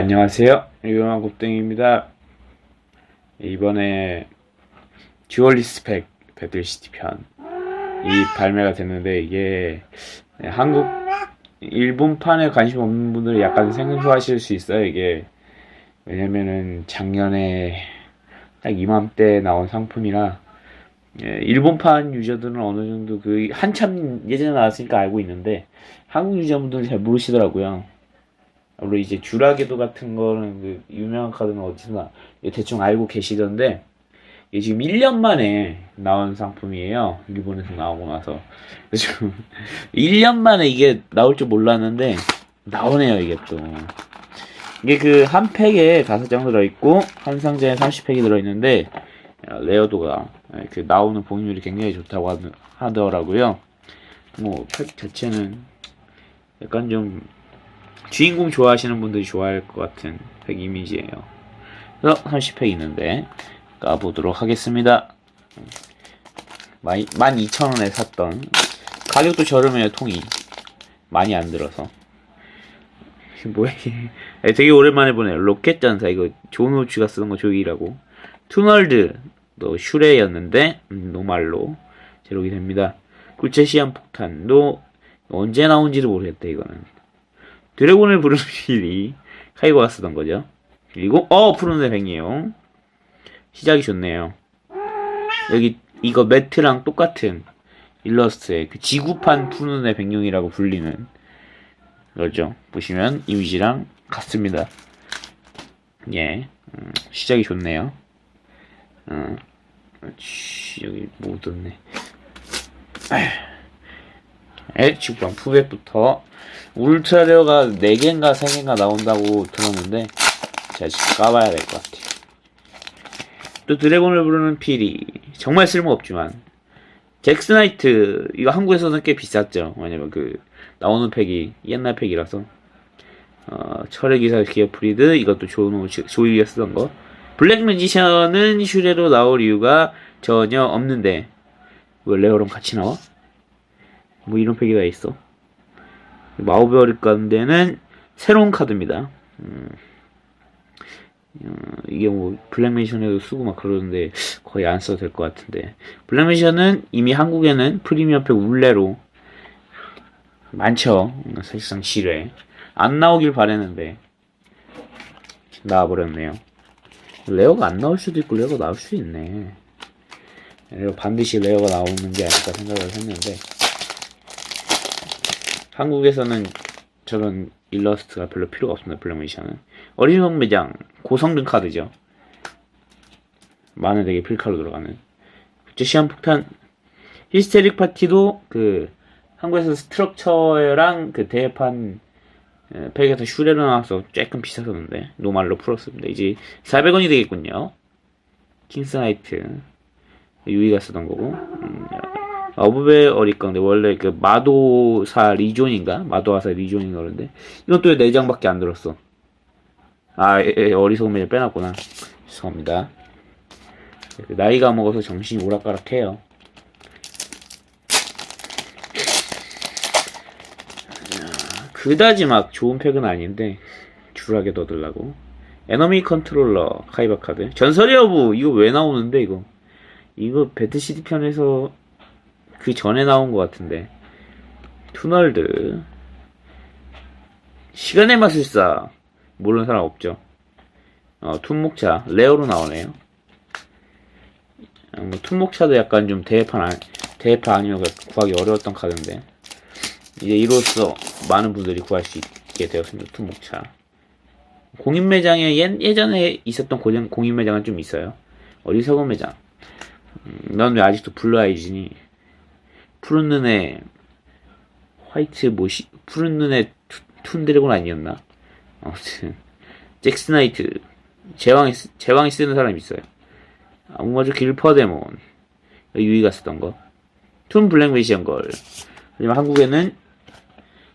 안녕하세요. 유영한 곱등입니다. 이번에 듀얼리스 팩 배틀시티 편이 발매가 됐는데 이게 네, 한국 일본판에 관심 없는 분들은 약간 생소하실 수 있어요. 이게 왜냐면은 작년에 딱 이맘때 나온 상품이라 예, 일본판 유저들은 어느 정도 그 한참 예전에 나왔으니까 알고 있는데 한국 유저분들은 잘 모르시더라고요. 물론 이제 듀라게도 같은 거는 그 유명한 카드는 어디서나 대충 알고 계시던데 이게 지금 1년 만에 나온 상품이에요. 일본에서 나오고 나서. 그래서 1년 만에 이게 나올 줄 몰랐는데 나오네요, 이게 또. 이게 그 한 팩에 다섯 장 들어있고 한 상자에 30팩이 들어있는데 어, 레어도가 예, 그 나오는 복률이 굉장히 좋다고 하더- 하더라고요. 뭐 팩 자체는 약간 좀 주인공 좋아하시는 분들이 좋아할 것 같은 팩 이미지예요. 그래서 30팩 있는데 까보도록 하겠습니다. 12,000원에 샀던 가격도 저렴해요 통이. 많이 안 들어서. 뭐야 이게. 네, 되게 오랜만에 보네요. 로켓 전사 이거 존 우치가 쓰던 거 조이라고. 투널드 또 슈레였는데 음, 노말로 제록이 됩니다. 굴체 시한 폭탄도 언제 나온지도 모르겠다 이거는 드래곤을 부르는 필이 카이고가 쓰던 거죠. 그리고 어 푸른의 백이에요. 시작이 좋네요. 여기 이거 매트랑 똑같은 일러스트에 그 지구판 푸른의 백룡이라고 불리는 거죠. 보시면 이미지랑 같습니다. 예, 음, 시작이 좋네요. 어, 치, 여기 뭐 묻었네. 에, 지구판 푸백부터 울트라 레어가 4개인가 3개인가 나온다고 들었는데 제가 지금 까봐야 될 것 같아요. 또 드래곤을 부르는 피리 정말 쓸모없지만 잭스나이트 이거 한국에서는 꽤 비쌌죠. 왜냐면 그 나오는 팩이 옛날 팩이라서 어, 철의 기사 기어 프리드 이것도 조노 조이가 쓰던 거 블랙 매지션은 슈레로 나올 이유가 전혀 없는데 왜 레어랑 같이 나와? 뭐 이런 다 있어. 어릿 가운데는 새로운 카드입니다. 음, 어, 이게 뭐 블랙맨션에도 쓰고 막 그러는데 거의 안 써도 될 것 같은데 블랙맨션은 이미 한국에는 프리미엄팩 울레로 많죠. 사실상 실외 안 나오길 바랬는데 나와버렸네요. 레어가 안 나올 수도 있고 레어가 나올 수도 있네. 반드시 레어가 나오는 게 아닐까 생각을 했는데 한국에서는 저런 일러스트가 별로 필요가 없습니다. 블랙메이션은 어린이용 매장 고성능 카드죠. 많은 되게 필카로 들어가는 국제 시한 폭탄 히스테릭 파티도 그 한국에서 스트럭처랑 그 대판 에, 팩에서 슈레로 나와서 조금 비쌌었는데 노말로 풀었습니다. 이제 400원이 되겠군요. 킹스 나이트 유이가 쓰던 거고 음, 어부베 어리건데 원래 그 마도사 리존인가? 마도하사 리존인가 그런데 이건 또 4장밖에 안 들었어. 아 매를 빼놨구나. 죄송합니다. 그 나이가 먹어서 정신이 오락가락해요. 야, 그다지 막 좋은 팩은 아닌데 줄하게 넣어들라고. 에너미 컨트롤러 카이바 카드. 전설의 여부 이거 왜 나오는데 이거? 이거 배트시티 편에서 그 전에 나온 것 같은데. 투널드. 시간의 마술사 모르는 사람 없죠. 어, 툰목차. 레어로 나오네요. 어, 뭐 툰목차도 약간 좀 대회판 안, 대회판 아니면 구하기 어려웠던 카드인데. 이제 이로써 많은 분들이 구할 수 있게 되었습니다 툰목차. 공인 매장에 예, 예전에 있었던 고정, 공인 매장은 좀 있어요. 어리석은 매장. 음, 넌왜 아직도 블루 아이즈니 푸른 눈에 화이트 뭐시 푸른 눈에 투- 툰드래곤 아니었나? 아무튼 잭스나이트 제왕이 쓰- 제왕이 쓰는 사람 있어요. 아무마저 길퍼데몬 유이가 쓰던 거. 툰 블랙 메시언 걸. 하지만 한국에는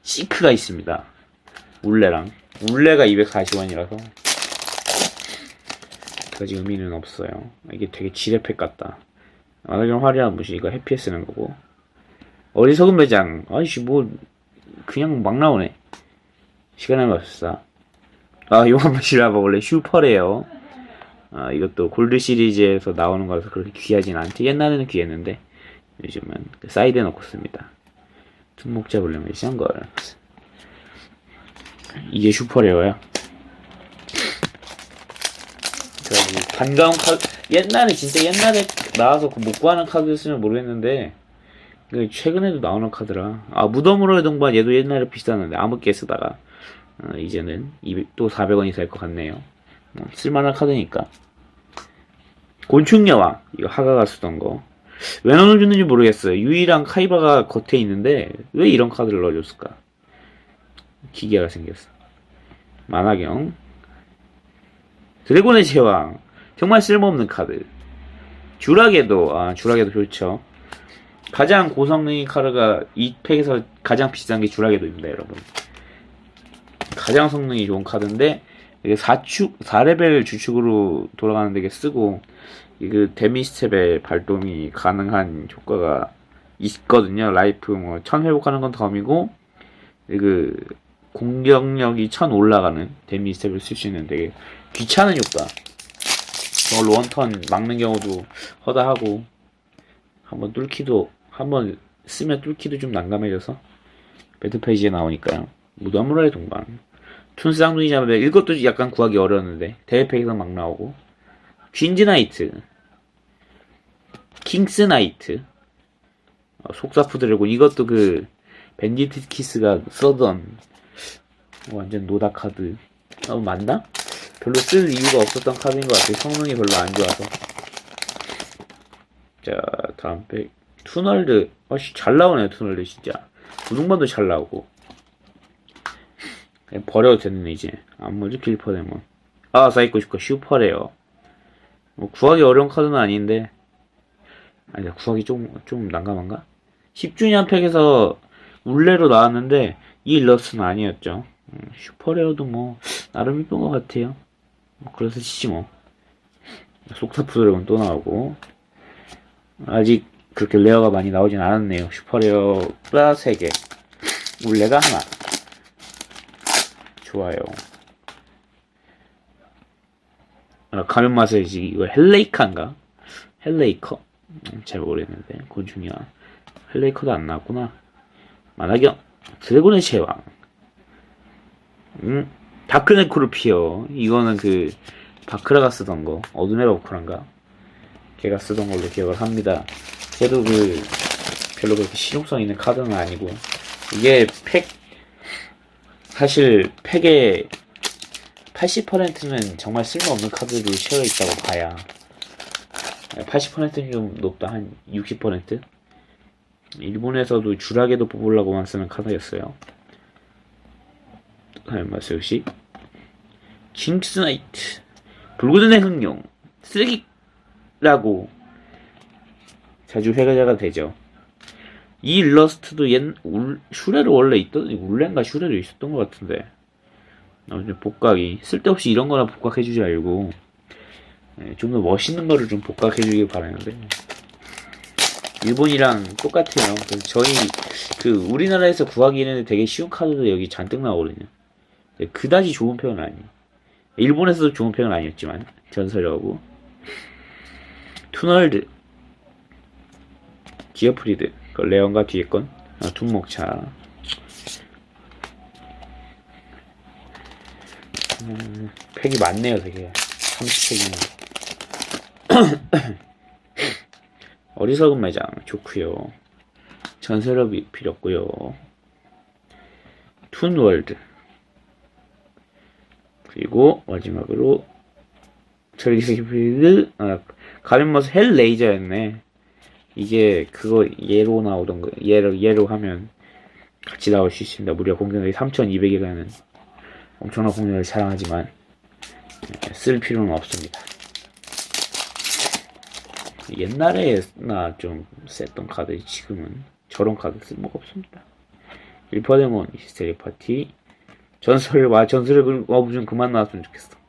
시크가 있습니다. 울레랑 울레가 240원이라서 그지 의미는 없어요. 이게 되게 지뢰팩 같다. 완전 화려한 무시 이거 해피에 쓰는 거고. 어리석은 매장. 아이씨, 뭐, 그냥 막 나오네. 시간의 마술사. 아, 요한마시라바 원래 슈퍼래요. 아, 이것도 골드 시리즈에서 나오는 거라서 그렇게 귀하진 않지. 옛날에는 귀했는데, 요즘은 그 사이드에 넣고 씁니다. tum목 잡으려면 이런 걸. 이게 슈퍼레어야. 반가운 카드, 옛날에 진짜 옛날에 나와서 그 못 구하는 카드였으면 모르겠는데, 그 최근에도 나오는 카드라. 아, 무덤으로의 동반 얘도 옛날에 비쌌는데, 아무개 쓰다가, 어, 이제는 200, 또 400원이 될 것 같네요. 뭐, 쓸만한 카드니까. 곤충여왕. 이거 하가가 쓰던 거. 왜 넣어줬는지 모르겠어요. 유이랑 카이바가 겉에 있는데, 왜 이런 카드를 넣어줬을까? 기계가 생겼어. 만화경. 드래곤의 제왕. 정말 쓸모없는 카드. 주라게도, 아, 주라게도 좋죠. 가장 고성능인 카드가 이 팩에서 가장 비싼 게 주라게도입니다, 여러분. 가장 성능이 좋은 카드인데, 이게 4축, 4레벨 주축으로 돌아가는데 이게 쓰고, 이그 데미스텝의 발동이 가능한 효과가 있거든요. 라이프 뭐, 1000 회복하는 건 덤이고, 그, 공격력이 1000 올라가는 데미스텝을 쓸 수 있는 되게 귀찮은 효과. 저걸로 원턴 막는 경우도 허다하고, 한번 뚫기도, 한번 쓰면 뚫기도 좀 난감해져서, 배트 페이지에 나오니까요. 무덤으로의 동반. 툰스 쌍둥이 잡으면 이것도 약간 구하기 어려웠는데, 대회팩에서 막 나오고, 퀸즈나이트, 킹스 나이트, 어, 속사프 드래곤, 이것도 그, 밴디트 키스가 써던, 완전 노다 카드. 어, 맞나? 별로 쓸 이유가 없었던 카드인 것 같아요. 성능이 별로 안 좋아서. 자, 다음 팩. 투널드. 아씨, 잘 나오네, 투널드, 진짜. 구동반도 잘 나오고. 그냥 버려도 되는 이제. 안무지 필퍼데몬. 아, 사이코 슈퍼 슈퍼래요. 뭐, 구하기 어려운 카드는 아닌데. 아니다, 구하기 좀, 좀 난감한가? 10주년 팩에서 울레로 나왔는데, 이 일러스트는 아니었죠. 음, 슈퍼레어도 뭐, 나름 이쁜 것 같아요. 뭐 그래서 치지 뭐. 속타프 드래곤 또 나오고. 아직 그렇게 레어가 많이 나오진 않았네요. 슈퍼레어가 3개. 울레가 하나. 좋아요. 아, 가면 마사지 이거 헬레이카인가? 헬레이커? 음, 잘 모르겠는데 곤충이야. 헬레이커도 안 나왔구나. 만화경 드래곤의 제왕. 음 다크네코르피어 이거는 그 바크라가 쓰던 거 어둠의 바크라인가? 걔가 쓰던 걸로 기억을 합니다. 걔도 그 별로 그렇게 실용성 있는 카드는 아니고 이게 팩 사실 팩의 80%는 정말 쓸모없는 카드로 채워 있다고 봐야 80%는 좀 높다 한 60%? 일본에서도 주라게도 뽑으려고만 쓰는 카드였어요. 알마스 역시 징크스나이트 불고전의 흥룡 쓰레기 라고 자주 회자가 되죠. 이 일러스트도 옛 울, 슈레로 원래 있던 울렌가 슈레로 있었던 것 같은데 아무튼 복각이 쓸데없이 이런 거나 복각해주지 말고 예, 좀더 멋있는 거를 좀 복각해주길 바라는데 일본이랑 똑같아요. 저희 그 우리나라에서 구하기에는 되게 쉬운 카드도 여기 잔뜩 나오거든요. 그다지 좋은 편은 아니에요. 일본에서도 좋은 편은 아니었지만 전설하고 투널드. 기어프리드. 그 레온과 뒤에 건 아, 둔목차. 음, 팩이 많네요 되게. 30팩이면 어리석은 매장. 좋고요. 전설업이 필요 없고요. 툰월드. 그리고 마지막으로 절기스키피드. 아, 가면머스 헬 레이저였네. 이게 그거 얘로 나오던 거 얘로 얘로 하면 같이 나올 수 있습니다. 무려 공격력이 3200이 가는 엄청난 공격을 자랑하지만 네, 쓸 필요는 없습니다. 옛날에나 좀 셌던 카드 지금은 저런 카드 쓸모가 없습니다. 일퍼데몬 히스테리 파티 전설 와 전설의 어부 좀 그만 나왔으면 좋겠어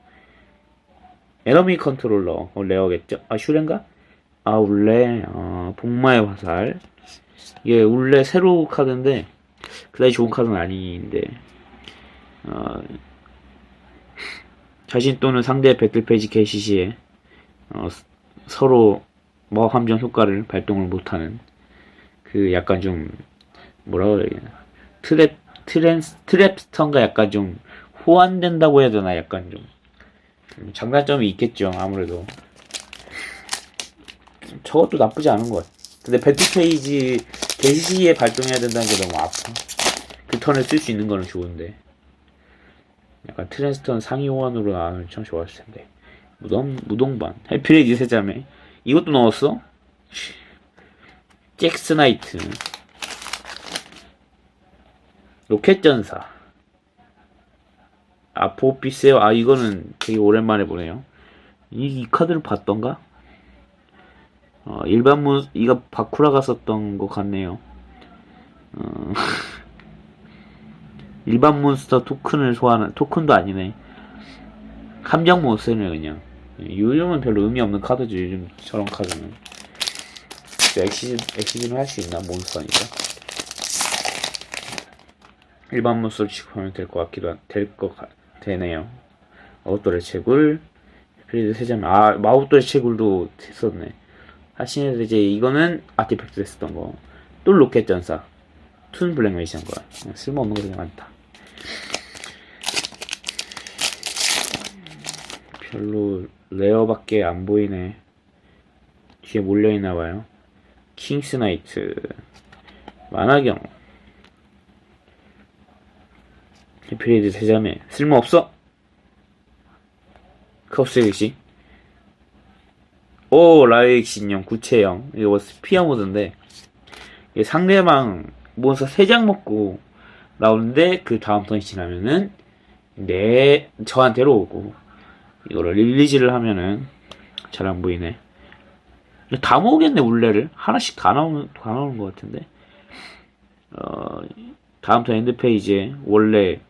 에너미 컨트롤러 어, 레어겠죠? 아 슈렌가? 아 울레 어, 복마의 화살. 이게 울레 새로 카드인데 그다지 좋은 카드는 아닌데 어, 자신 또는 상대의 배틀 페이지 개시 시에 어, 스- 서로 마법 함정 효과를 발동을 못하는 그 약간 좀 뭐라 그래야 되나 트랩 트랜 트랩스턴과 약간 좀 호환된다고 해야 되나? 약간 좀 음, 장단점이 있겠죠 아무래도. 저것도 나쁘지 않은 것 근데 배틀 페이지 개시에 발동해야 된다는 게 너무 아파. 그 턴을 쓸 수 있는 거는 좋은데. 약간 트랜스턴 상위 호환으로 나오면 참 좋았을 텐데. 무동 무동반. 해피레이지 세자매. 이것도 넣었어? 잭스나이트. 로켓전사 아포피세요? 아 이거는 되게 오랜만에 보네요. 이, 이 카드를 봤던가? 어, 일반 문 이거 바쿠라가 썼던 것 같네요. 어, 일반 몬스터 토큰을 소환하는 토큰도 아니네. 함정 몬스터네 그냥. 요즘은 별로 의미 없는 카드죠 요즘 저런 카드는. 엑시즌 엑시즌을 할 수 있나 몬스터니까? 일반 몬스터를 취급하면 될 것 같기도 될 것 되네요. 마법돌의 채굴. 프리드 세자매 아 마법돌의 채굴도 했었네. 하시는 이제 이거는 아티팩트 했었던 거 또 로켓 전사. 툰 블랙 메이션 거야. 어, 쓸모없는 거 되게 많다. 별로 레어밖에 안 보이네. 뒤에 몰려있나 봐요. 킹스 나이트. 만화경 해피레이드 세자매. 쓸모없어? 컵스 일시 오 라이익 신형 구체형. 이거 뭐 스피어 모드인데. 상대방 몬스터 3장 먹고 나오는데 그 다음 턴이 지나면은 내 저한테로 오고. 이거를 릴리즈를 하면은 잘 안 보이네. 다 모으겠네 울레를. 하나씩 다 나오는 다 나오는 것 같은데. 어 다음 턴 엔드 페이지에 원래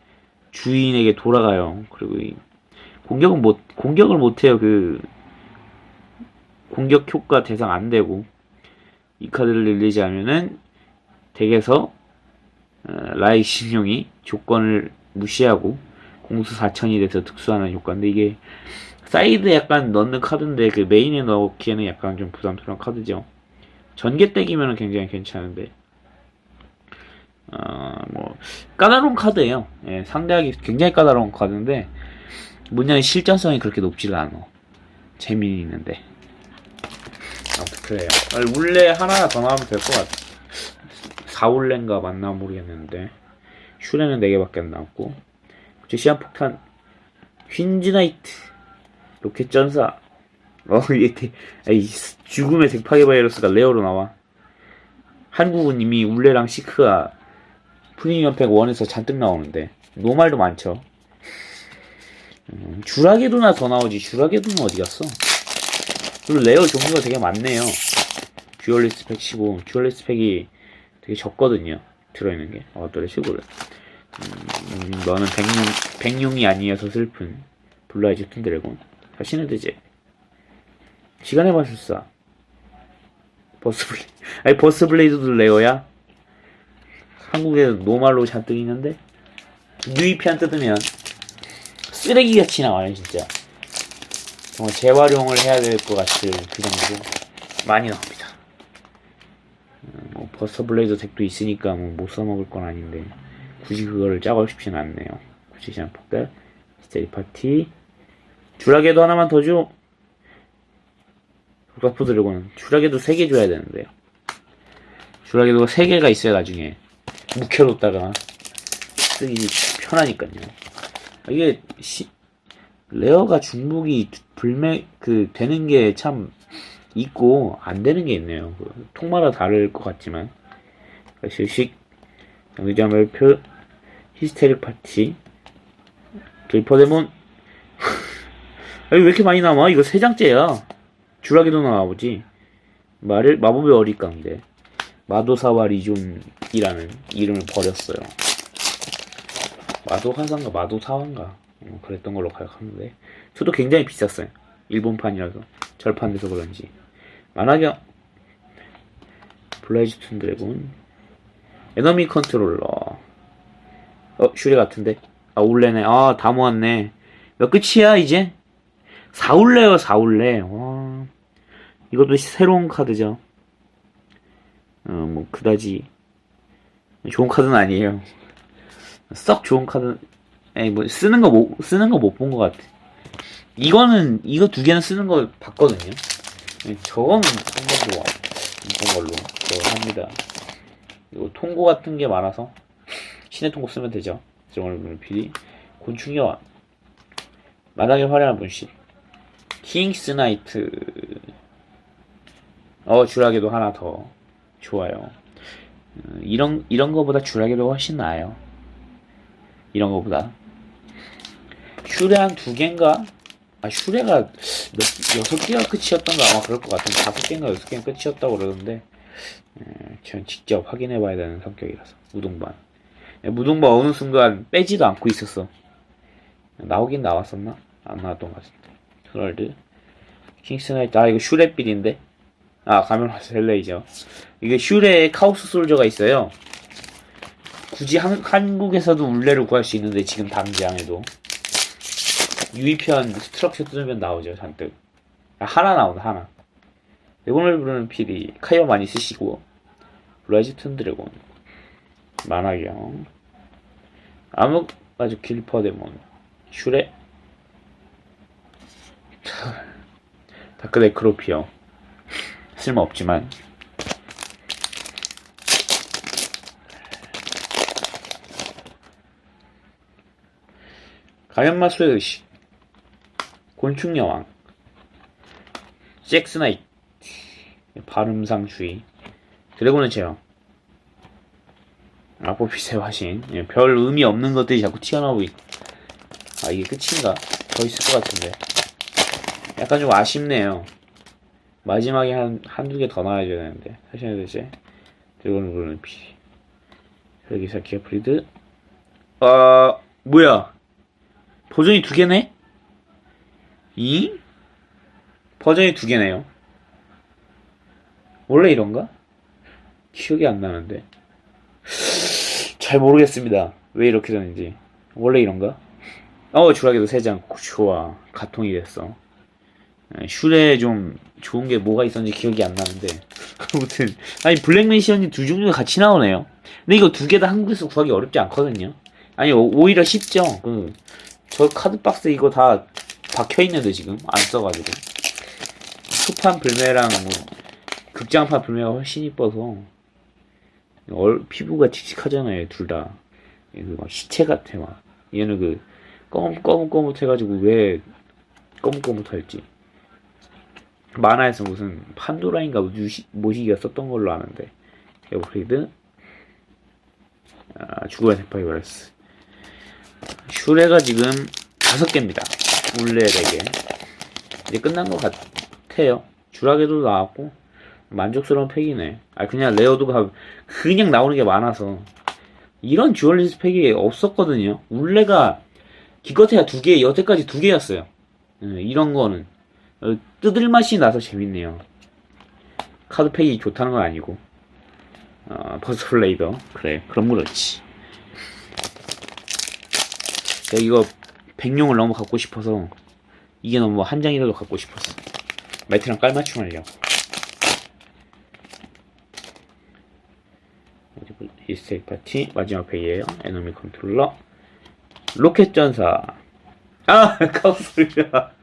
주인에게 돌아가요 그리고 이 공격은 못 공격을 못 해요 그 공격 효과 대상 안 되고 이 카드를 릴리즈 하면은 덱에서 어, 라이 신용이 조건을 무시하고 공수 4천이 돼서 특수하는 효과인데 이게 사이드에 약간 넣는 카드인데 그 메인에 넣기에는 약간 좀 부담스러운 카드죠. 전개 덱이면 굉장히 괜찮은데 어뭐 까다로운 카드예요. 예, 상대하기 굉장히 까다로운 카드인데 문제는 실전성이 그렇게 높지가 않아. 재미는 있는데 아무튼 그래요. 아, 울레 하나 더 나오면 될 것 같아. 4울레인가 맞나 모르겠는데 슈레는 4개밖에 안 나왔고 시한폭탄 휜즈나이트 로켓 전사 어 이게 대- 아이 죽음의 덱파이 바이러스가 레어로 나와 한국은 이미 울레랑 시크가 프리미엄 팩 1에서 잔뜩 나오는데 노말도 많죠 음, 주라게도나 더 나오지 주라게도는 어디 갔어 그리고 레어 종류가 되게 많네요 듀얼리스트 팩15 듀얼리스트 팩이 되게 적거든요. 들어있는 게. 어떠래 시골은. 음, 너는 백룡, 백룡이 아니어서 슬픈 블라이즈 튼 드래곤. 다시는 되지. 시간의 마술사. 버스블레 아니, 버스블레이드도 레어야? 한국에 노말로 잔뜩 있는데? UEP한 뜯으면 쓰레기같이 나와요, 진짜. 정말 재활용을 해야 될 것 같을 그 정도로 많이 나옵니다. 뭐 버스터 블레이드 덱도 있으니까 뭐 못 써먹을 건 아닌데 굳이 그거를 짜고 싶진 않네요. 굳이 그냥 폭발 스테리 파티 주라게도 하나만 더 줘. 국가프 드래곤 주라게도 3개 줘야 되는데요. 주라게도가 3개가 있어야 나중에 묵혀뒀다가 쓰기 편하니까요. 이게 시, 레어가 중복이 불매 그 되는 게 참 있고 안 되는 게 있네요. 그 통마다 다를 것 같지만 실식 영의자 발표 히스테릭 파티 들퍼데몬 아니 왜 이렇게 많이 남아? 이거 세 장째야. 주라기도 나와보지. 마법의 어릿강대 마도사와 리존이라는 이름을 버렸어요. 마도 화상가 마도 사왕가. 어, 그랬던 걸로 기억하는데. 저도 굉장히 비쌌어요. 일본판이라서. 절판돼서 그런지. 만화경 블라이즈 툰 드래곤. 에너미 컨트롤러. 어 슈리 같은데? 아 올레네. 아 다 모았네. 몇 끝이야 이제? 4올레요 4올레. 와. 이것도 새로운 카드죠 어 뭐 그다지 좋은 카드는 아니에요. 썩 좋은 카드 에이 뭐 쓰는 거 못 쓰는 거 못 본 것 같아. 이거는 이거 두 개는 쓰는 거 봤거든요. 예, 저거는 한 번도 이쁜 걸로 합니다. 그리고 통고 같은 게 많아서 신의 통고 쓰면 되죠. 정월 필이 곤충여왕 마당에 화려한 분신 킹스 나이트. 어 주라기도 하나 더 좋아요. 어, 이런 이런 거보다 주라기도 훨씬 나아요. 이런 거보다. 슈레 한 두 개인가? 아 슈레가 몇 여섯 개가 끝이었던가? 아마 그럴 것 같은데 다섯 개인가 여섯 개가 끝이었다고 그러던데 에, 전 직접 확인해 봐야 되는 성격이라서. 무동반. 에, 무동반 어느 순간 빼지도 않고 있었어. 나오긴 나왔었나? 안 나왔던 것 같은데. 트럴드. 킹스나이트. 아 이거 슈레빌인데 아 가면 셀레이죠 이게 슈레의 카오스 솔저가 있어요. 굳이 한, 한국에서도 울레를 구할 수 있는데 지금 당장에도. 유의편 스트럭처 뜯으면 나오죠 잔뜩. 아, 하나 나온다 하나. 레곤을 부르는 필이 카이어 많이 쓰시고 라이즈 튼 드래곤. 만화경. 암흑 아주 길퍼데몬. 슈레. 다크네크로피어 쓸모없지만. 가연마수의 의식. 곤충여왕. 잭스나이트. 발음상 주의. 드래곤의 제형. 아포피스의 화신. 예, 별 의미 없는 것들이 자꾸 튀어나오고 있... 아 이게 끝인가? 더 있을 것 같은데. 약간 좀 아쉽네요 마지막에 한, 한두 개 더 나와야 되는데. 하셔야 되지. 드래곤을 부르는 피 혈기사 기어프리드. 아 뭐야? 버전이 두 개네? 이? 버전이 두 개네요. 원래 이런가? 기억이 안 나는데. 잘 모르겠습니다. 왜 이렇게 되는지. 원래 이런가? 어 주라기도 세장 좋아. 가통이 됐어 에, 슈레 좀 좋은 게 뭐가 있었는지 기억이 안 나는데. 아무튼 아니 블랙맨시언이 두 종류가 같이 나오네요. 근데 이거 두 개 다 한국에서 구하기 어렵지 않거든요. 아니 오- 오히려 쉽죠? 그, 저 카드 박스 이거 다 박혀 있는데 지금? 안 써가지고. 초판 불매랑 뭐 극장판 불매가 훨씬 이뻐서. 얼, 피부가 칙칙하잖아요 둘 다. 이거 막 시체 같아 막. 얘는 그 검, 거뭇거뭇해가지고 왜 거뭇거뭇할지. 만화에서 무슨 판도라인가 모시기가 썼던 걸로 아는데. 에버프리드. 아, 죽어야 세파이버레스. 슈레가 지금 다섯 개입니다. 울레 네 개. 이제 끝난 것 같아요. 주라게도 나왔고 만족스러운 팩이네. 아 그냥 레어도가 그냥 나오는 게 많아서 이런 듀얼리스 팩이 없었거든요. 울레가 기껏해야 두 개, 여태까지 두 개였어요. 예, 이런 거는 어, 뜯을 맛이 나서 재밌네요. 카드 팩이 좋다는 건 아니고 어, 버스 플레이더 그래 그럼 그렇지. 내가 이거 백룡을 너무 갖고 싶어서 이게 너무 한 장이라도 갖고 싶었어. 매트랑 깔맞춤 하려고. 히스테릭 파티 마지막 페이에요. 에너미 컨트롤러 로켓 전사 아 카우소리야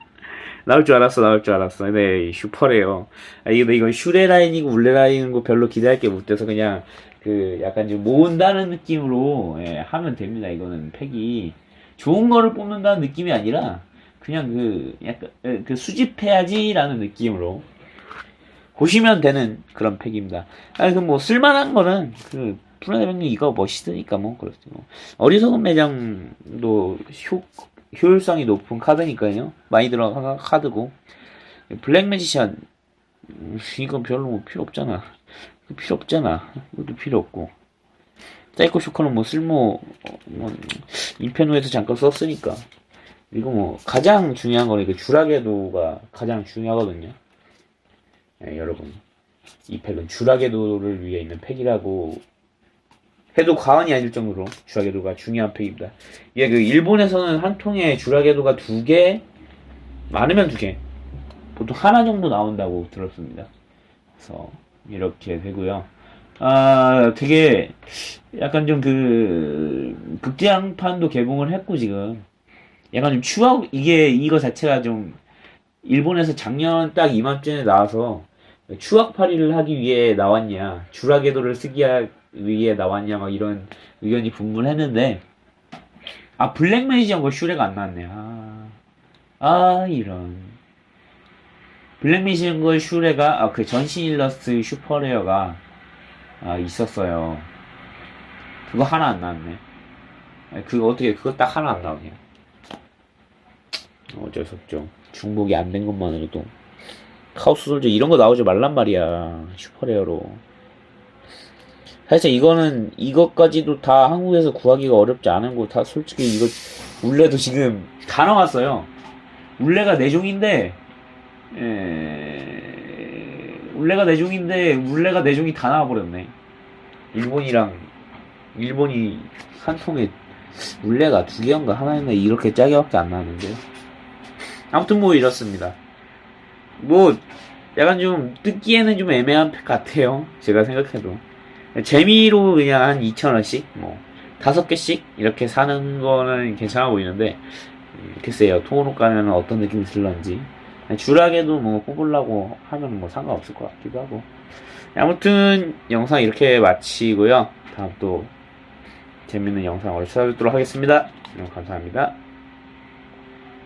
나올 줄 알았어 나올 줄 알았어 네 슈퍼래요 아 이거 이건 슈레 라인이고 울레 라인이고 별로 기대할 게 못 돼서 그냥 그 약간 좀 모은다는 느낌으로 예, 하면 됩니다 이거는 팩이 좋은 거를 뽑는다는 느낌이 아니라 그냥 그 약간 예, 그 수집해야지라는 느낌으로 보시면 되는 그런 팩입니다. 아, 그 뭐 쓸만한 거는 그 프로네명이 이거 멋있으니까 뭐 그렇죠. 뭐. 어리석은 매장도 효 효율성이 높은 카드니까요. 많이 들어간 카드고 블랙 매지션 음, 이건 별로 뭐 필요 없잖아. 필요 없잖아. 이것도 필요 없고. 사이코 쇼커는 뭐 쓸모 어, 뭐 인페노에서 잠깐 썼으니까 이거 뭐 가장 중요한 거는 그 주라게도가 가장 중요하거든요. 예, 여러분 이 팩은 주라게도를 위해 있는 팩이라고 해도 과언이 아닐 정도로 주라게도가 중요한 팩입니다. 이게 그 일본에서는 한 통에 주라게도가 두 개, 많으면 두 개, 보통 하나 정도 나온다고 들었습니다. 그래서 이렇게 되고요. 아, 되게 약간 좀 그 극장판도 개봉을 했고 지금 약간 좀 추억 이게 이거 자체가 좀 일본에서 작년 딱 이맘때에 나와서 추억팔이를 하기 위해 나왔냐 주라게도를 쓰기 위해 나왔냐 막 이런 의견이 분분했는데 아 블랙 매지션과 슈레가 안 나왔네. 아, 아 이런. 블랙 매지션과 슈레가 아, 그 전신 일러스트 슈퍼레어가 아, 있었어요. 그거 하나 안 나왔네. 아니, 그거 어떻게 그거 딱 하나 안 나오냐? 어쩔 수 없죠. 중복이 안 된 것만으로도. 카오스 솔저 이런 거 나오지 말란 말이야 슈퍼레어로 사실 이거는 이것까지도 다 한국에서 구하기가 어렵지 않은 거. 다 솔직히 이거 울레도 지금 다 나왔어요. 울레가 네 종인데 에... 울레가 네 종인데 울레가 네 종이 다 나와버렸네. 일본이랑 일본이 한 통에 울레가 두 개인가 하나인가 이렇게 짜게밖에 안 나왔는데요 아무튼 뭐 이렇습니다. 뭐 약간 좀 뜯기에는 좀 애매한 팩 같아요. 제가 생각해도 재미로 그냥 한 2,000원씩 뭐 다섯 개씩 이렇게 사는 거는 괜찮아 보이는데 음, 글쎄요 통으로 가면 어떤 느낌이 들런지 주락에도 뭐 뽑으려고 하면 뭐 상관없을 것 같기도 하고 아무튼 영상 이렇게 마치고요 다음 또 재밌는 영상으로 찾아뵙도록 하겠습니다. 감사합니다.